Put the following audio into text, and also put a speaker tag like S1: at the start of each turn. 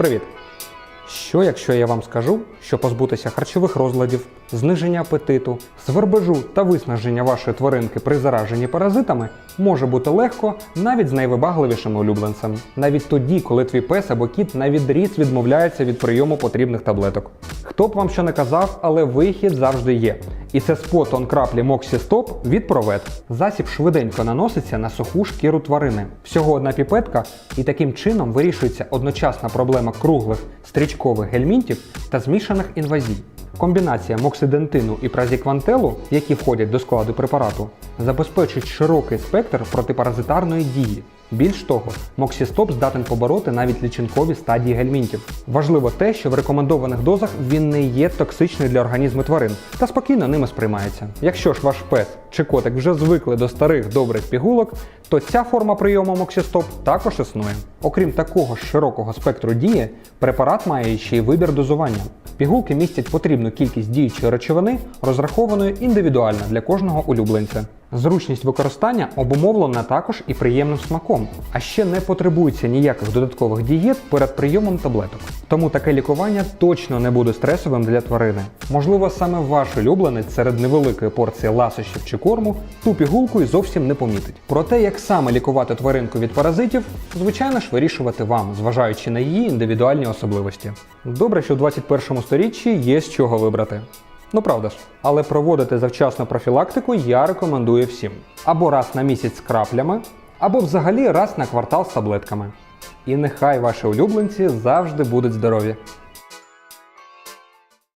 S1: Привіт! Що, якщо я вам скажу, що позбутися харчових розладів, зниження апетиту, свербежу та виснаження вашої тваринки при зараженні паразитами може бути легко навіть з найвибагливішим улюбленцем, навіть тоді, коли твій пес або кіт на відріз відмовляється від прийому потрібних таблеток. Хто б вам що не казав, але вихід завжди є. І це спот-он краплі Моксістоп від Провет. Засіб швиденько наноситься на суху шкіру тварини. Всього одна піпетка, і таким чином вирішується одночасна проблема круглих стрічкових гельмінтів та змішаних інвазій. Комбінація моксидентину і празіквантелу, які входять до складу препарату, забезпечить широкий спектр протипаразитарної дії. Більш того, моксістоп здатен побороти навіть лічинкові стадії гельмінтів. Важливо те, що в рекомендованих дозах він не є токсичний для організму тварин та спокійно ними сприймається. Якщо ж ваш пес чи котик вже звикли до старих добрих пігулок, то ця форма прийому моксістоп також існує. Окрім такого широкого спектру дії, препарат має ще й вибір дозування. Пігулки містять потрібну кількість діючої речовини, розрахованої індивідуально для кожного улюбленця. Зручність використання обумовлена також і приємним смаком, а ще не потребується ніяких додаткових дієт перед прийомом таблеток. Тому таке лікування точно не буде стресовим для тварини. Можливо, саме ваш улюбленець серед невеликої порції ласощів чи корму ту пігулку і зовсім не помітить. Про те, як саме лікувати тваринку від паразитів, звичайно ж вирішувати вам, зважаючи на її індивідуальні особливості. Добре, що в 21 сторіччі є з чого вибрати. Ну правда ж, але проводити завчасну профілактику я рекомендую всім. Або раз на місяць з краплями, або взагалі раз на квартал з таблетками. І нехай ваші улюбленці завжди будуть здорові.